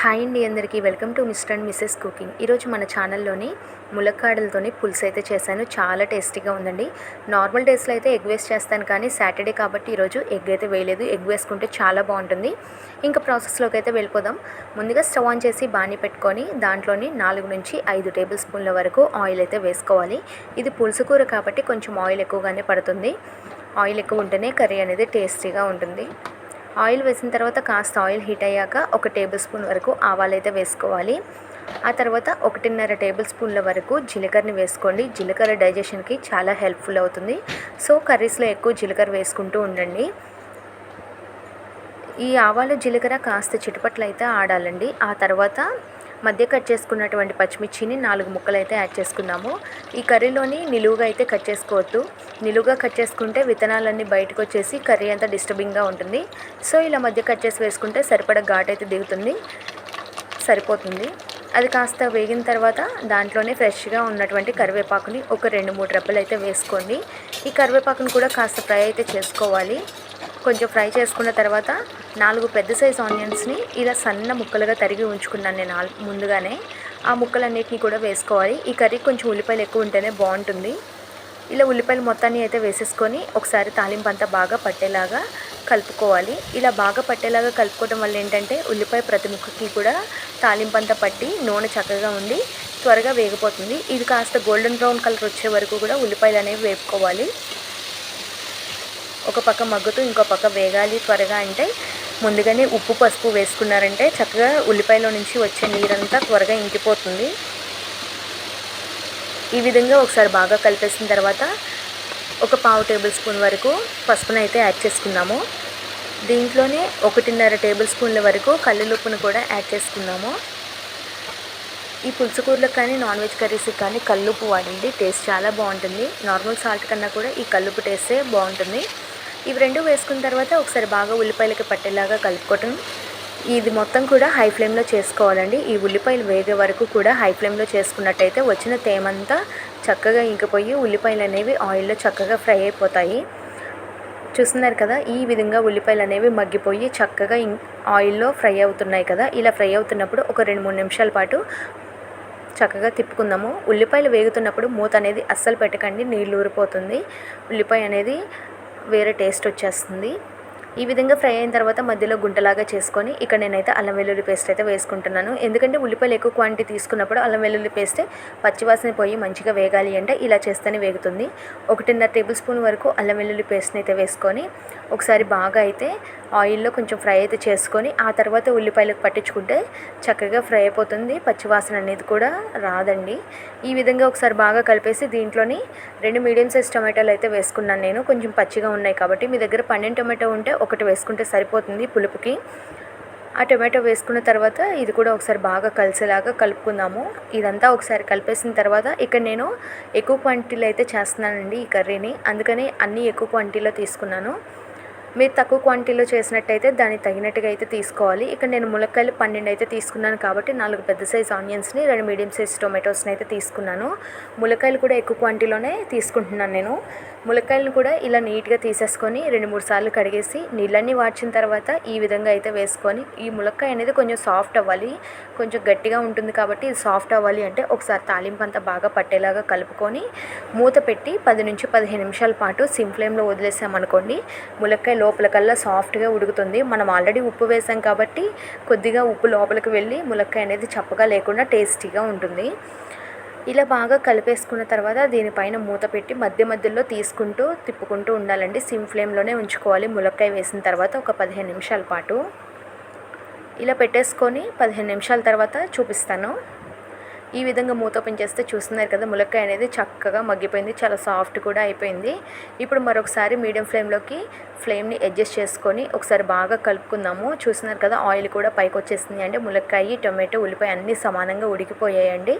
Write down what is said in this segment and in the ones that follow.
Hi అండి అందరికీ. Welcome to mister and missus cooking. ఈరోజు మన ఛానల్లోని ములక్కాడలతోని పులుసు అయితే చేశాను. చాలా టేస్టీగా ఉందండి. నార్మల్ డేస్లో అయితే ఎగ్ వేస్ట్ చేస్తాను కానీ సాటర్డే కాబట్టి ఈరోజు ఎగ్ అయితే వేయలేదు. ఎగ్ వేసుకుంటే చాలా బాగుంటుంది. ఇంకా ప్రాసెస్లోకి అయితే వెళ్ళిపోదాం. ముందుగా స్టవ్ ఆన్ చేసి బాణీ పెట్టుకొని దాంట్లోని నాలుగు నుంచి ఐదు టేబుల్ స్పూన్ల వరకు ఆయిల్ అయితే వేసుకోవాలి. ఇది పులుసు కూర కాబట్టి కొంచెం ఆయిల్ ఎక్కువగానే పడుతుంది. ఆయిల్ ఎక్కువ ఉంటేనే కర్రీ అనేది టేస్టీగా ఉంటుంది. ఆయిల్ వేసిన తర్వాత కాస్త ఆయిల్ హీట్ అయ్యాక ఒక టేబుల్ స్పూన్ వరకు ఆవాలు అయితే వేసుకోవాలి. ఆ తర్వాత ఒకటిన్నర టేబుల్ స్పూన్ల వరకు జీలకర్రని వేసుకోండి. జీలకర్ర డైజెషన్కి చాలా హెల్ప్ఫుల్ అవుతుంది. సో కర్రీస్లో ఎక్కువ జీలకర్ర వేసుకుంటూ ఉండండి. ఈ ఆవాలు జీలకర్ర కాస్త చిటపట్లు అయితే ఆడాలండి. ఆ తర్వాత మధ్య కట్ చేసుకున్నటువంటి పచ్చిమిర్చిని నాలుగు ముక్కలు అయితే యాడ్ చేసుకున్నాము. ఈ కర్రీలోని నిలువుగా అయితే కట్ చేసుకోవద్దు. నిలువుగా కట్ చేసుకుంటే విత్తనాలన్నీ బయటకు వచ్చేసి కర్రీ అంతా డిస్టర్బింగ్గా ఉంటుంది. సో ఇలా మధ్య కట్ చేసి వేసుకుంటే సరిపడ ఘాట్ అయితే దిగుతుంది. సరిపోతుంది. అది కాస్త వేగిన తర్వాత దాంట్లోనే ఫ్రెష్గా ఉన్నటువంటి కరివేపాకుని ఒక రెండు మూడు రెప్పలు అయితే వేసుకోండి. ఈ కరివేపాకుని కూడా కాస్త ఫ్రై అయితే చేసుకోవాలి. కొంచెం ఫ్రై చేసుకున్న తర్వాత నాలుగు పెద్ద సైజ్ ఆనియన్స్ని ఇలా సన్న ముక్కలుగా తరిగి ఉంచుకున్నాను నేను ముందుగానే. ఆ ముక్కలన్నిటిని కూడా వేసుకోవాలి. ఈ కర్రీ కొంచెం ఉల్లిపాయలు ఎక్కువ ఉంటేనే బాగుంటుంది. ఇలా ఉల్లిపాయలు మొత్తాన్ని అయితే వేసేసుకొని ఒకసారి తాలింపు అంతా బాగా పట్టేలాగా కలుపుకోవాలి. ఇలా బాగా పట్టేలాగా కలుపుకోవడం వల్ల ఏంటంటే ఉల్లిపాయ ప్రతి ముక్కకి కూడా తాలింపు అంతా పట్టి నూనె చక్కగా ఉండి త్వరగా వేగిపోతుంది. ఇది కాస్త గోల్డెన్ బ్రౌన్ కలర్ వచ్చే వరకు కూడా ఉల్లిపాయలు అనేవి వేపుకోవాలి. ఒక పక్క మగ్గుతూ ఇంకో పక్క వేగాలి త్వరగా అంటే ముందుగానే ఉప్పు పసుపు వేసుకున్నారంటే చక్కగా ఉల్లిపాయలో నుంచి వచ్చే నీరంతా త్వరగా ఇంకిపోతుంది. ఈ విధంగా ఒకసారి బాగా కలిపేసిన తర్వాత ఒక పావు టేబుల్ స్పూన్ వరకు పసుపును అయితే యాడ్ చేసుకున్నాము. దీంట్లోనే ఒకటిన్నర టేబుల్ స్పూన్ల వరకు కల్లులుప్పును కూడా యాడ్ చేసుకున్నాము. ఈ పులుసు కూరలకు కానీ నాన్ వెజ్ కర్రీస్కి కానీ కల్లుప్పు వాడండి టేస్ట్ చాలా బాగుంటుంది. నార్మల్ సాల్ట్ కన్నా కూడా ఈ కల్లుప్పు టేస్టే బాగుంటుంది. ఇవి రెండు వేసుకున్న తర్వాత ఒకసారి బాగా ఉల్లిపాయలకి పట్టేలాగా కలుపుకోవటం. ఇది మొత్తం కూడా హై ఫ్లేమ్లో చేసుకోవాలండి. ఈ ఉల్లిపాయలు వేగే వరకు కూడా హై ఫ్లేమ్లో చేసుకున్నట్టయితే వచ్చిన తేమంతా చక్కగా ఇంకిపోయి ఉల్లిపాయలు అనేవి ఆయిల్లో చక్కగా ఫ్రై అయిపోతాయి. చూస్తున్నారు కదా ఈ విధంగా ఉల్లిపాయలు అనేవి మగ్గిపోయి చక్కగా ఆయిల్లో ఫ్రై అవుతున్నాయి కదా. ఇలా ఫ్రై అవుతున్నప్పుడు ఒక రెండు మూడు నిమిషాల పాటు చక్కగా తిప్పుకుందాము. ఉల్లిపాయలు వేగుతున్నప్పుడు మూత అనేది అస్సలు పెట్టకండి నీళ్ళు ఊరిపోతుంది. ఉల్లిపాయ అనేది వేరే టేస్ట్ వచ్చేస్తుంది. ఈ విధంగా ఫ్రై అయిన తర్వాత మధ్యలో గుంటలాగా చేసుకొని ఇక్కడ నేనైతే అల్లం వెల్లుల్లి పేస్ట్ అయితే వేసుకుంటున్నాను. ఎందుకంటే ఉల్లిపాయలు ఎక్కువ క్వాంటిటీ తీసుకున్నప్పుడు అల్లం వెల్లుల్లి పేస్ట్ పచ్చివాసన పోయి మంచిగా వేగాలి అంటే ఇలా చేస్తేనే వేగుతుంది. ఒకటిన్నర టేబుల్ స్పూన్ వరకు అల్లం వెల్లుల్లి పేస్ట్ని అయితే వేసుకొని ఒకసారి బాగా అయితే ఆయిల్లో కొంచెం ఫ్రై అయితే చేసుకొని ఆ తర్వాత ఉల్లిపాయలకు పట్టించుకుంటే చక్కగా ఫ్రై అయిపోతుంది. పచ్చివాసన అనేది కూడా రాదండి. ఈ విధంగా ఒకసారి బాగా కలిపేసి దీంట్లోని రెండు మీడియం సైజ్ టమాటాలు అయితే వేసుకున్నాను నేను. కొంచెం పచ్చిగా ఉన్నాయి కాబట్టి మీ దగ్గర పన్నెండు టమాటో ఉంటే ఒకటి వేసుకుంటే సరిపోతుంది పులుపుకి. ఆ టొమాటో వేసుకున్న తర్వాత ఇది కూడా ఒకసారి బాగా కలిసేలాగా కలుపుకుందాము. ఇదంతా ఒకసారి కలిపేసిన తర్వాత ఇక్కడ నేను ఎక్కువ క్వాంటిటీలో అయితే చేస్తున్నానండి ఈ కర్రీని. అందుకని అన్నీ ఎక్కువ క్వాంటిటీలో తీసుకున్నాను. మీరు తక్కువ క్వాంటిటీలో చేసినట్టయితే దానికి తగినట్టుగా అయితే తీసుకోవాలి. ఇక్కడ నేను ములక్కాయలు పన్నెండు అయితే తీసుకున్నాను కాబట్టి నాలుగు పెద్ద సైజ్ ఆనియన్స్ని రెండు మీడియం సైజ్ టొమాటోస్ని అయితే తీసుకున్నాను. ములక్కాయలు కూడా ఎక్కువ క్వాంటిటీలోనే తీసుకుంటున్నాను నేను. ములక్కాయలను కూడా ఇలా నీట్గా తీసేసుకొని రెండు మూడు సార్లు కడిగేసి నీళ్ళన్నీ వాడ్చిన తర్వాత ఈ విధంగా అయితే వేసుకొని ఈ ములక్కాయ అనేది కొంచెం సాఫ్ట్ అవ్వాలి. కొంచెం గట్టిగా ఉంటుంది కాబట్టి ఇది సాఫ్ట్ అవ్వాలి అంటే ఒకసారి తాలింపు అంతా బాగా పట్టేలాగా కలుపుకొని మూత పెట్టి పది నుంచి పదిహేను నిమిషాల పాటు సిమ్ ఫ్లేమ్లో వదిలేసామనుకోండి ములక్కాయలు లోపలకల్లా సాఫ్ట్గా ఉడుకుతుంది. మనం ఆల్రెడీ ఉప్పు వేసాం కాబట్టి కొద్దిగా ఉప్పు లోపలికి వెళ్ళి ములక్కాయ అనేది చప్పగా లేకుండా టేస్టీగా ఉంటుంది. ఇలా బాగా కలిపేసుకున్న తర్వాత దీనిపైన మూత పెట్టి మధ్య మధ్యలో తీసుకుంటూ తిప్పుకుంటూ ఉండాలండి. సిమ్ ఫ్లేమ్లోనే ఉంచుకోవాలి. ములక్కాయ వేసిన తర్వాత ఒక పదిహేను నిమిషాల పాటు. ఇలా పెట్టేసుకొని పదిహేను నిమిషాల తర్వాత చూపిస్తాను. ఈ విధంగా మూత ఓపెన్ చేస్తే చూస్తున్నారు కదా ములక్కాయ అనేది చక్కగా మగ్గిపోయింది చాలా సాఫ్ట్ కూడా అయిపోయింది. ఇప్పుడు మరొకసారి మీడియం ఫ్లేమ్లోకి ఫ్లేమ్ని అడ్జస్ట్ చేసుకొని ఒకసారి బాగా కలుపుకుందాము. చూస్తున్నారు కదా ఆయిల్ కూడా పైకి వచ్చేసింది అంటే ములక్కాయ టొమాటో ఉల్లిపాయ అన్నీ సమానంగా ఉడికిపోయాయండి.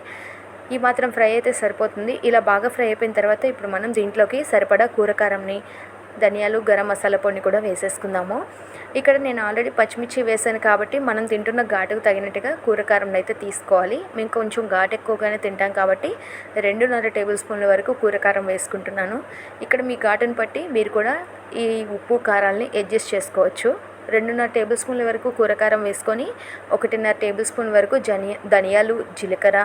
ఈ మాత్రం ఫ్రై అయితే సరిపోతుంది. ఇలా బాగా ఫ్రై అయిపోయిన తర్వాత ఇప్పుడు మనం దీంట్లోకి సరిపడా కూరకారంని ధనియాలు గరం మసాలా పొడిని కూడా వేసేసుకుందాము. ఇక్కడ నేను ఆల్రెడీ పచ్చిమిర్చి వేసాను కాబట్టి మనం తింటున్న ఘాటుకు తగినట్టుగా కూరకారం అయితే తీసుకోవాలి. మేము కొంచెం ఘాటు ఎక్కువగానే తింటాం కాబట్టి రెండున్నర టేబుల్ స్పూన్ల వరకు కూరకారం వేసుకుంటున్నాను. ఇక్కడ మీ ఘాటును బట్టి మీరు కూడా ఈ ఉప్పు కారాలని అడ్జస్ట్ చేసుకోవచ్చు. రెండున్నర టేబుల్ స్పూన్ల వరకు కూరకారం వేసుకొని ఒకటిన్నర టేబుల్ స్పూన్ వరకు జనియా ధనియాలు జీలకర్ర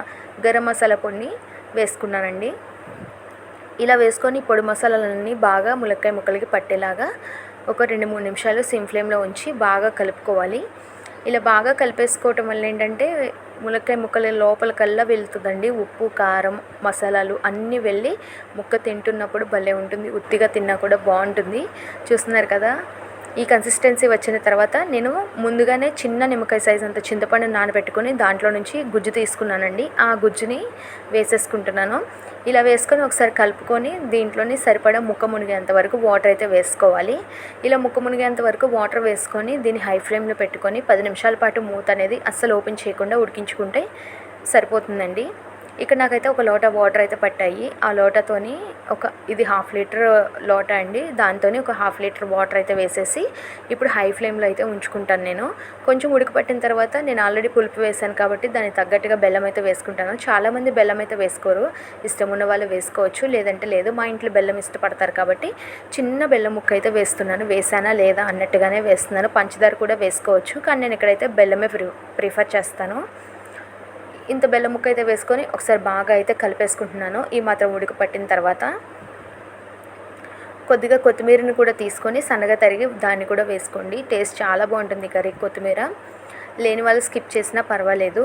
గరం మసాలా పొడిని వేసుకున్నానండి. ఇలా వేసుకొని పొడి మసాలాలన్నీ బాగా ములక్కాయ ముక్కలకి పట్టేలాగా ఒక రెండు మూడు నిమిషాలు సిమ్ ఫ్లేమ్లో ఉంచి బాగా కలుపుకోవాలి. ఇలా బాగా కలిపేసుకోవటం వల్ల ఏంటంటే ములక్కాయ ముక్కల లోపల కల్లా వెళ్తుందండి. ఉప్పు కారం మసాలాలు అన్నీ వెళ్ళి ముక్క తింటున్నప్పుడు భలే ఉంటుంది. ఉత్తిగా తిన్నా కూడా బాగుంటుంది. చూస్తున్నారు కదా? ఈ కన్సిస్టెన్సీ వచ్చిన తర్వాత నేను ముందుగానే చిన్న నిమ్మకాయ సైజ్ అంత చింతపండు నానబెట్టుకొని దాంట్లో నుంచి గుజ్జు తీసుకున్నానండి. ఆ గుజ్జుని వేసేసుకుంటున్నాను. ఇలా వేసుకొని ఒకసారి కలుపుకొని దీంట్లోని సరిపడా ముక్క మునిగేంత వరకు వాటర్ అయితే వేసుకోవాలి. ఇలా ముక్క మునిగేంత వరకు వాటర్ వేసుకొని దీన్ని హై ఫ్లేమ్లో పెట్టుకొని పది నిమిషాల పాటు మూత అనేది అస్సలు ఓపెన్ చేయకుండా ఉడికించుకుంటే సరిపోతుందండి. ఇక్కడ నాకైతే ఒక లోటా వాటర్ అయితే పట్టాయి. ఆ లోటాతోని ఒక ఇది హాఫ్ లీటర్ లోటా అండి. దాంతోని ఒక హాఫ్ లీటర్ వాటర్ అయితే వేసేసి ఇప్పుడు హై ఫ్లేమ్లో అయితే ఉంచుకుంటాను నేను. కొంచెం ఉడకపట్టిన తర్వాత నేను ఆల్రెడీ పులుపు వేసాను కాబట్టి దానికి తగ్గట్టుగా బెల్లం అయితే వేసుకుంటాను. చాలామంది బెల్లం అయితే వేసుకోరు. ఇష్టం ఉన్న వాళ్ళు వేసుకోవచ్చు. లేదంటే లేదు మా ఇంట్లో బెల్లం ఇష్టపడతారు కాబట్టి చిన్న బెల్లం ముక్క అయితే వేస్తున్నాను. వేసానా లేదా అన్నట్టుగానే వేస్తున్నాను. పంచదార కూడా వేసుకోవచ్చు. కానీ నేను ఇక్కడైతే బెల్లమే ప్రి ప్రిఫర్ చేస్తాను. ఇంత బెల్లం ముక్క అయితే వేసుకొని ఒకసారి బాగా అయితే కలిపేసుకుంటున్నాను. ఈ మాత్రం ఉడికి పట్టిన తర్వాత కొద్దిగా కొత్తిమీరని కూడా తీసుకొని సన్నగా తరిగి దాన్ని కూడా వేసుకోండి. టేస్ట్ చాలా బాగుంటుంది కర్రీ కొత్తిమీర. లేని వాళ్ళు స్కిప్ చేసినా పర్వాలేదు.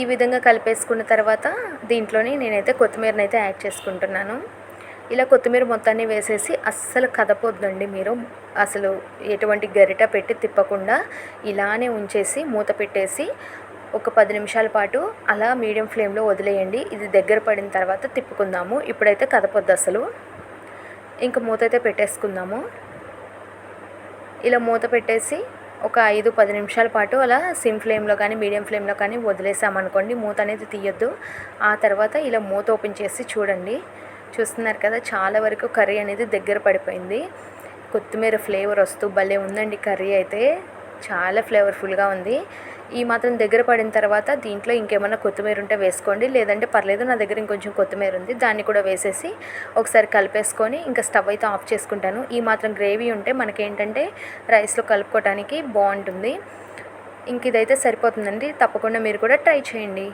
ఈ విధంగా కలిపేసుకున్న తర్వాత దీంట్లోని నేనైతే కొత్తిమీరని అయితే యాడ్ చేసుకుంటున్నాను. ఇలా కొత్తిమీర మొత్తాన్ని వేసేసి అస్సలు కదపొద్దండి మీరు. అసలు ఎటువంటి గరిట పెట్టి తిప్పకుండా ఇలానే ఉంచేసి మూత పెట్టేసి ఒక పది నిమిషాల పాటు అలా మీడియం ఫ్లేమ్లో వదిలేయండి. ఇది దగ్గర పడిన తర్వాత తిప్పుకుందాము. ఇప్పుడైతే కదపొద్దు అసలు. ఇంకా మూత అయితే పెట్టేసుకుందాము. ఇలా మూత పెట్టేసి ఒక ఐదు పది నిమిషాల పాటు అలా సిమ్ ఫ్లేమ్లో కానీ మీడియం ఫ్లేమ్లో కానీ వదిలేసామనుకోండి మూత అనేది తీయొద్దు. ఆ తర్వాత ఇలా మూత ఓపెన్ చేసి చూడండి. చూస్తున్నారు కదా చాలా వరకు కర్రీ అనేది దగ్గర పడిపోయింది. కొత్తిమీర ఫ్లేవర్ వస్తూ భలే ఉందండి కర్రీ అయితే. చాలా ఫ్లేవర్ఫుల్గా ఉంది. ఈ మాత్రం దగ్గర పడిన తర్వాత దీంట్లో ఇంకేమైనా కొత్తిమీర ఉంటే వేసుకోండి. లేదంటే పర్లేదు నా దగ్గర ఇంకొంచెం కొత్తిమీర ఉంది. దాన్ని కూడా వేసేసి ఒకసారి కలిపేసుకొని ఇంకా స్టవ్ అయితే ఆఫ్ చేసుకుంటాను. ఈ మాత్రం గ్రేవీ ఉంటే మనకేంటంటే రైస్లో కలుపుకోవడానికి బాగుంటుంది. ఇంక ఇదైతే సరిపోతుందండి. తప్పకుండా మీరు కూడా ట్రై చేయండి.